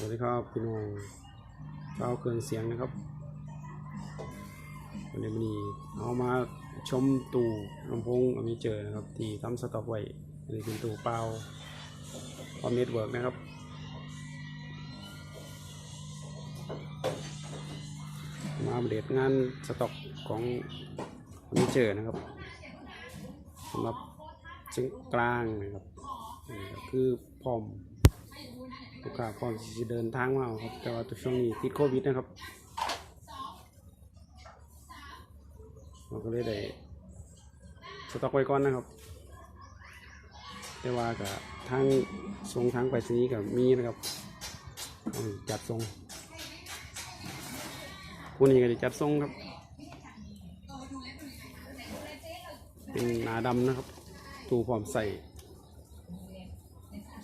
สวัสดีครับพี่น้องชาวเครื่องเสียงนะครับวันนี้มันนีเอามาชมตู้ลำโพงอเมเจอร์นะครับ ที่ทำสต็อกไว้อันนี้เป็นตู้เปล่าพร้อมเน็ตเวิร์กนะครับมาอัปเดตงานสต็อกของอเมเจอร์นะครับสำหรับชิ้นกลางนะครับคือพร้อม ลูกค้าพร้อมจะเดินทางมาครับ แต่ว่าตัวช่วงนี้ติดโควิดนะครับเราก็เลยได้สต็อกไว้ก่อนนะครับ แต่ว่ากับทางส่งทางไปรษณีย์กับมีนะครับจัดส่งคู่นี้ก็จะจัดส่งครับ เป็นหนาดำนะครับ ตู้พร้อมใส่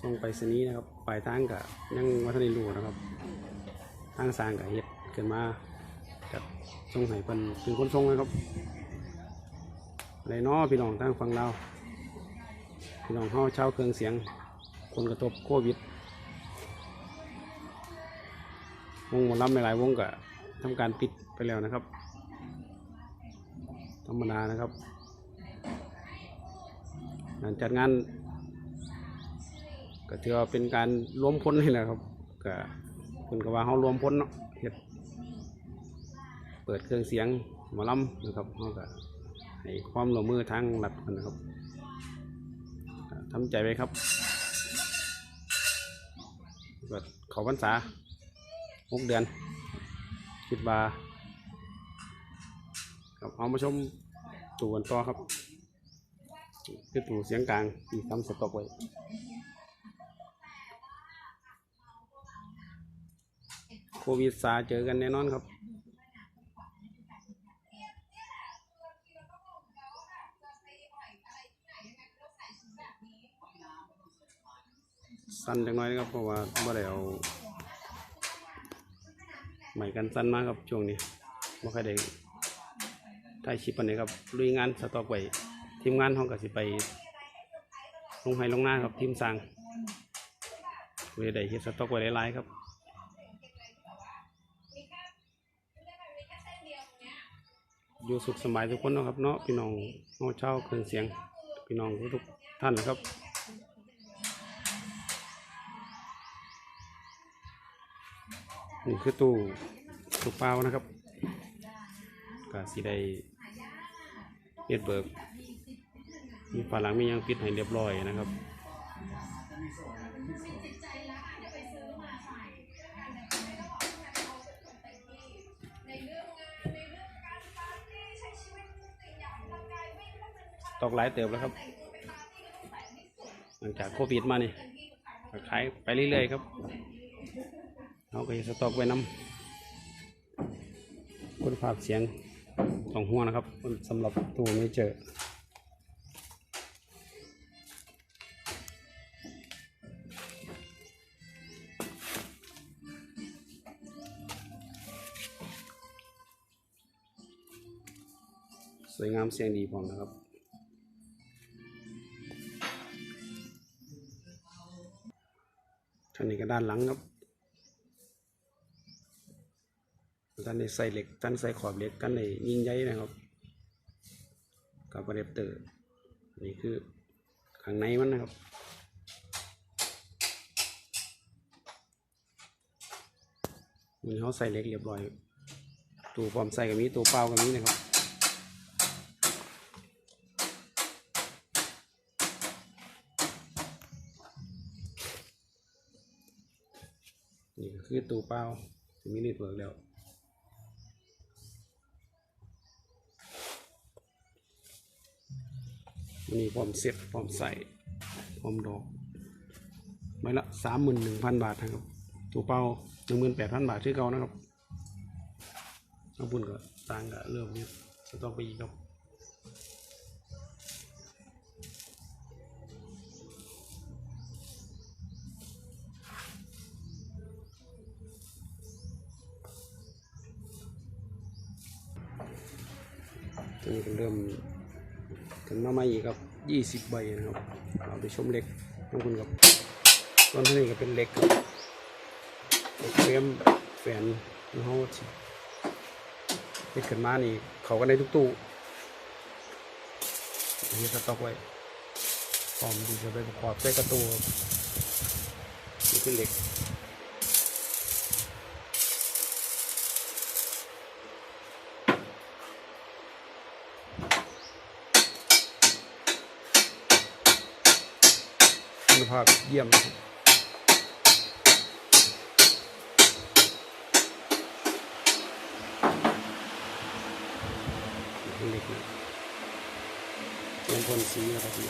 ส่งไปสนีนะครับ ปลายทางกับยังวัฒนิรูนะครับทางสร้างกับเฮ็ดเกินมากับส่งให้เป็นเป็นคนส่งนะครับไรเนาะพี่น้องทางฝั่งเราพี่น้องเฮาเช่าเครื่องเสียง คนกระทบโควิดวงหมอลำหลายวงก็ทำการปิดไปแล้วนะครับ ธรรมดานะครับการจัดงาน ก็ถือว่าเป็นการรวมพลนี่แหละครับก็เพิ่นก็ว่าเฮารวมพลเนาะเฮ็ดเปิดเครื่องเสียงหมอลำนะครับเฮาก็ให้ความร่วมมือทางรัฐเพิ่นนะครับทำใจไว้ครับก็เขาพรรษาหกเดือน คิดว่าครับเอามาชมตู่กันต่อครับ คือตู่เสียงกลางที่ทำสต็อกไว้ ควิดซาเจอกันแน่นอนครับสั้นจังน้อยนะครับเพราะว่าบ่ได้เอาใหม่กันสั้นมากครับช่วงนี้บ่ค่อยได้ถ่ายคลิปปันนี้ครับลุยงานสต็อกไว้ทีมงานห้องก็สิไปลงไห้ลงหน้าครับทีมสร้างเวลาได้เฮ็ดสต็อกไว้หลายๆครับ อยู่สุขสบายทุกคนนะครับเนาะพี่น้องเนาะเช่าเครื่องเสียงพี่น้องทุกท่านนะครับนี่คือตู้ตู้เปล่านะครับก็สีได้เปียดเบิกมีฝาหลังมียังปิดให้เรียบร้อยนะครับ ตอกหลายเติบแล้วครับ หลังจากโควิดมานี่ขายไปเรื่อยๆครับเอาไปสต็อกไว้นำคุณภาพเสียงต้องห่วงนะครับสำหรับตัวไม่เจอสวยงามเสียงดีพร้อมนะครับ ท่านนี้ก็ด้านหลังครับท่านนี้ใส่เหล็กท่านใส่ขอบเหล็กกันในยิงใหญ่นะครับกับอะแดปเตอร์นี่คือข้างในมันนะครับมีเขาใส่เหล็กเรียบร้อยตัวพร้อมใส่กับนี้ตัวเปล่ากับนี้นะครับ คือตู้เปล่าที่มีเน็ตเวิร์กแล้วมันนี่พร้อมเซ็ตพร้อมใส่พร้อมดอกไม่ละสามหมื่นหนึ่งพันบาทนะครับตู้เปล่าหนึ่งหมื่นแปดพันบาทที่เก่านะครับเอาบุญก็ต่างกับเริ่มนี้สต็อกไปอีกครับ นนี้ก็เริ่มกันมาใหม่อีกครับยี่สิบใบนะครับเอาไปชมเหล็กน้องคุณครับต้นนี้ก็เป็นเหล็กครับเฟรมแฟนเฮาสิเฮ็ดขึ้นมานี่เขาก็ได้ทุกตู้อันนี้สต็อกไว้พร้อมที่จะไปประกอบใส่กระตู้นี่คือเหล็ก ภาพเยี่ยมนะครับเล็กนะเป็นคนสีนะครับพี่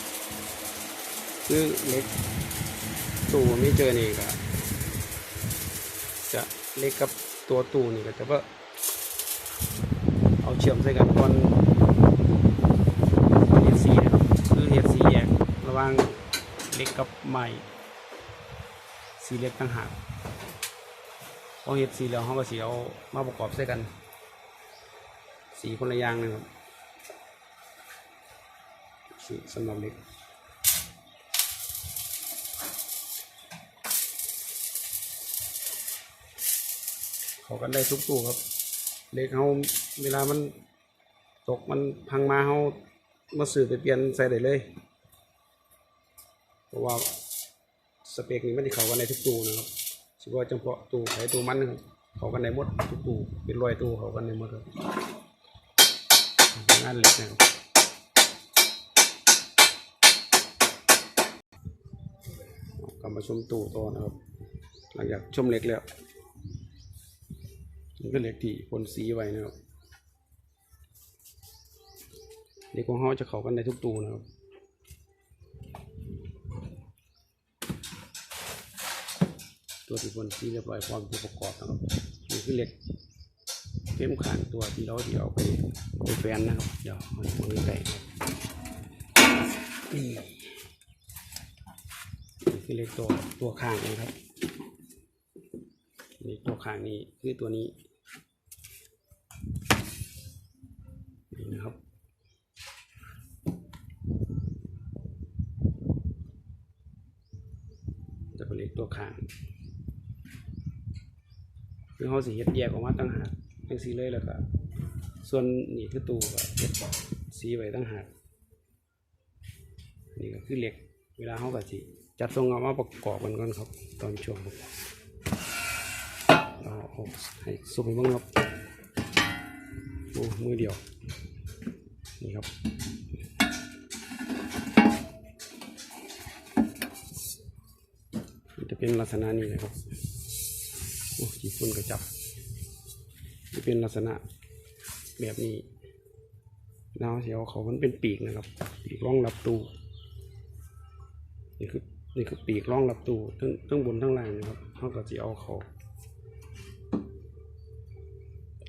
คือเล็กตู้ไม่เจอนี่ก็จะเล็กกับตัวตู้นี่ก็จะว่าเอาเชื่อมใส่กันก่อนเฮ็ดสีนะครับคือเฮ็ดสีแยกระหว่าง เล็ กับใหม่สีเล็กต่างหากพอเห็ดสีเหลืองเขาก็สีเอามาประกอบใส่กัน สีคนละอย่างนะครับสีสำหรับเล็กเขากันได้ทุกตู้ครับ เล็กเขาเวลามันตกมันพังมาเขามาสื่อไปเปลี่ยนใส่ได้เลย ราะว่าสเปคนี้ไม่ได้เข้ากันในทุกตู้นะครับเฉพาเฉพาะตู้ไขตู้มันนะครับเข้ากันในหมดทุกตู้เป็นรอยตู้เข้ากันในหมดครับงานเล็กนะครับกลับมาชมตู้ต่อนะครับ หลังจากชมเล็กแล้วนี่ก็เล็กที่พ่นสีไว้นะครับเหล็กของเขาจะเข้ากันในทุกตู้นะครับ ตัวที่บนที่เรียบร้อยพร้อมที่ประกอบนะครับนี่คือเหล็กเข้มขางตัวที่เราที่เอาไปไปแฟนนะครับ เดี๋ยวมันมันใกล้ครับนี่นี่คือเหล็กตัวตัวข้างนะครับนี่ตัวข้างนี้คือตัวนี้นี่นะครับจะเป็นเหล็กตัวข้าง คือเขาสิเฮ็ดแยกออกมาตั้งหากจังซี่เลยแล้วก็ส่วนนี่คือตู้ก็เฮ็ดสีไว้ตั้งหากนี่ก็คือเหล็ก เวลาเขาก็สิจัดทรงเอามาประกอบกันก่อนครับ ตอนช่วงประกอบเราเอาให้สุกบ้างครับโอ้มือเดียว นี่ครับจะเป็นลักษณะนี้นะครับ โอ้จีฝุ่นกระจับจะเป็นลักษณะแบบนี้ดาวเสียวเขามันเป็นปีกนะครับ ปีกรองรับตูนี่คือนี่คือปีกรองรับตูทั้งทั้งบนทั้งล่างนะครับเขาก็จะเอาเขา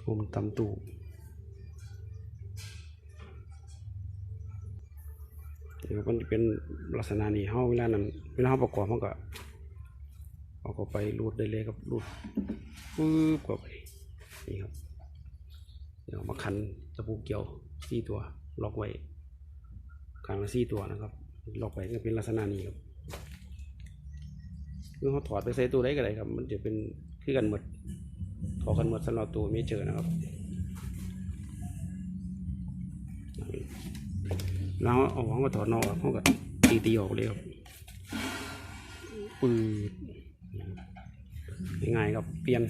อมตำตูนี่ครับมันเป็นลักษณะนี้เขาเวลานั้นเวลาเขาประกอบเขาก็ เอาเข้าไปรูดได้เลยครับรูดปึ๊บเข้าไปนี่ครับเดี๋ยวมาคันตะปูเกี่ยวสี่ตัวล็อกไว้ข้างละสี่ตัวนะครับล็อกไว้ก็เป็นลักษณะนี้ครับคือเขาถอดไปใส่ตัวได้ก็ได้ครับ มันจะเป็นคือกันหมดถอดกันหมดสำหรับตัวไม่เจอนะครับแล้วเอาของมาถอดนอกเขาก็ตีตีออกเลยครับปืด ง่ายๆครับเปลี่ยน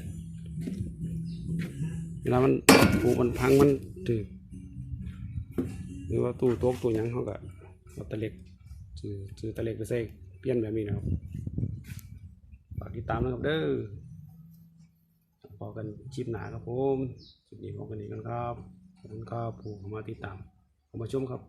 เวลามันปูมันพังมันถือหรือว่าตู้โต๊ะตู้ยังเขาก็เอาตะเล็กซื้อซื้อตะเล็กไปใส่เปลี่ยนแบบนี้นะครับฝากติดตามนะครับเด้อพอกันคลิปหนาครับผมคลิปนี้พอกันนี้กันครับขอบคุณครับผู้เข้ามาติดตามเข้ามาชมครับ